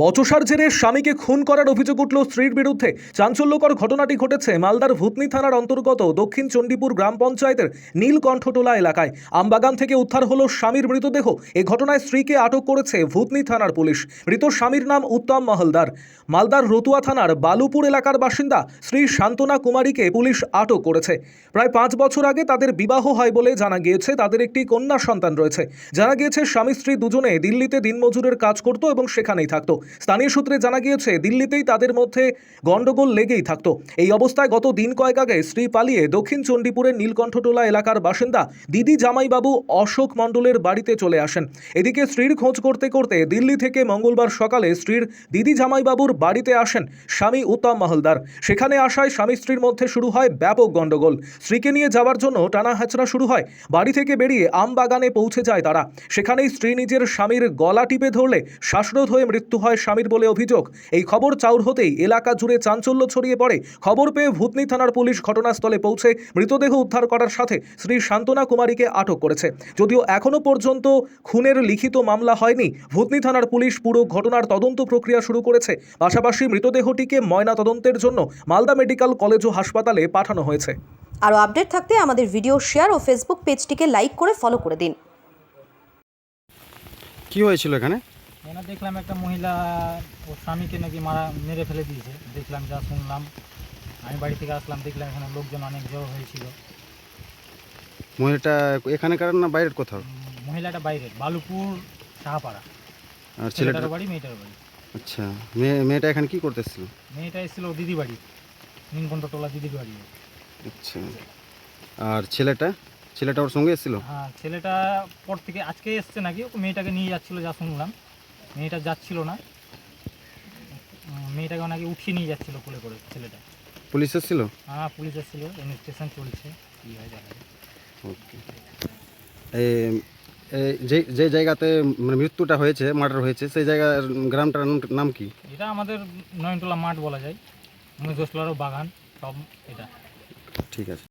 বচসার জেরে স্বামীকে খুন করার অভিযোগ উঠল স্ত্রীর বিরুদ্ধে। চাঞ্চল্যকর ঘটনাটি ঘটেছে মালদার ভূতনি থানার অন্তর্গত দক্ষিণ চণ্ডীপুর গ্রাম পঞ্চায়েতের নীলকণ্ঠটোলা এলাকায়। আমবাগান থেকে উদ্ধার হলো স্বামীর মৃতদেহ। এ ঘটনায় স্ত্রীকে আটক করেছে ভূতনি থানার পুলিশ। মৃত স্বামীর নাম উত্তম মহলদার। মালদার রতুয়া থানার বালুপুর এলাকার বাসিন্দা শ্রী শান্তনা কুমারীকে পুলিশ আটক করেছে। প্রায় পাঁচ বছর আগে তাদের বিবাহ হয় বলে জানা গিয়েছে, তাদের একটি কন্যা সন্তান রয়েছে। জানা গিয়েছে স্বামী স্ত্রী দুজনে দিল্লিতে দিনমজুরের কাজ করত এবং সেখানেই থাকতো। স্থানীয় সূত্রে জানা গিয়েছে, দিল্লিতেই তাদের মধ্যে গন্ডগোল লেগেই থাকতো। এই অবস্থায় গত দিন কয়েক আগে স্ত্রী পালিয়ে দক্ষিণ চণ্ডীপুরের নীলকণ্ঠটোলা এলাকার বাসিন্দা দিদি জামাইবাবু অশোক মণ্ডলের বাড়িতে চলে আসেন। এদিকে স্ত্রীর খোঁজ করতে করতে দিল্লি থেকে মঙ্গলবার সকালে স্ত্রীর দিদি জামাইবাবুর বাড়িতে আসেন স্বামী উত্তম মহলদার। সেখানে আসায় স্বামী স্ত্রীর মধ্যে শুরু হয় ব্যাপক গন্ডগোল স্ত্রীকে নিয়ে যাওয়ার জন্য টানা হাঁচড়া শুরু হয়। বাড়ি থেকে বেরিয়ে আম বাগানে পৌঁছে যায় তারা। সেখানেই স্ত্রী নিজের স্বামীর গলা টিপে ধরলে শ্বাসরোধ হয়ে মৃত্যু হয় স্বামীর বলে অভিযোগ। এই খবর চাউর হতেই এলাকা জুড়ে চাঞ্চল্য ছড়িয়ে পড়ে। খবর পেয়ে ভূতনি থানার পুলিশ ঘটনাস্থলে পৌঁছে মৃতদেহ উদ্ধার করার সাথে শ্রী শান্তনা কুমারীকে আটক করেছে। যদিও এখনও পর্যন্ত খুনের লিখিত মামলা হয়নি ভূতনি থানার পুলিশ পুরো ঘটনার তদন্ত প্রক্রিয়া শুরু করেছে। পাশাপাশি মৃতদেহটিকে ময়না তদন্তের জন্য মালদা মেডিকেল কলেজ ও হাসপাতালে পাঠানো হয়েছে। আরও আপডেট থাকতে আমাদের ভিডিও শেয়ার ও ফেসবুক পেজটিকে লাইক করে ফলো করে দিন। কি হয়েছিল এখানে? এখানে দেখলাম একটা মহিলা ওর স্বামীকে নাকি মারা মেরে ফেলে দিয়েছে। দেখলাম যা শুনলাম। আমি বাড়ি থেকে আসলাম দেখলাম এখানে লোকজন অনেক জড়ো হয়েছিল। মহিলাটা এখানে কারণ না বাইরের কোথাও? মহিলাটা বাইরে বালুপুর সাহাপাড়া। আর ছেলেটার বাড়ি মেয়েটার বাড়ি। আচ্ছা মেয়ে মেয়েটা এখানে কি করতেছিল? মেয়েটা এসেছিল দিদি বাড়ি নীলকণ্ঠটোলা দিদি বাড়ি। আচ্ছা আর ছেলেটা? ছেলেটা ওর সঙ্গে এসেছিল? হ্যাঁ ছেলেটা পর থেকে আজকে এসছে নাকি মেয়েটাকে নিয়ে যাচ্ছিল যা শুনলাম। মেয়েটা যাচ্ছিল না। মেয়েটাকে নাকি উঠিয়ে নিয়ে যাচ্ছিল কোলে করে ছেলেটা। পুলিশ এসেছিল? হ্যাঁ পুলিশ এসেছিল। ইনভেস্টিগেশন চলছে। কী হয় দেখা ওকে যে যে জায়গাতে মানে মৃত্যুটা হয়েছে মার্ডার হয়েছে সেই জায়গার গ্রামটার নাম- কি? এটা আমাদের নয়নটোলা মাঠ বলা যায়। মহেশলারও বাগান সব এটা। ঠিক আছে।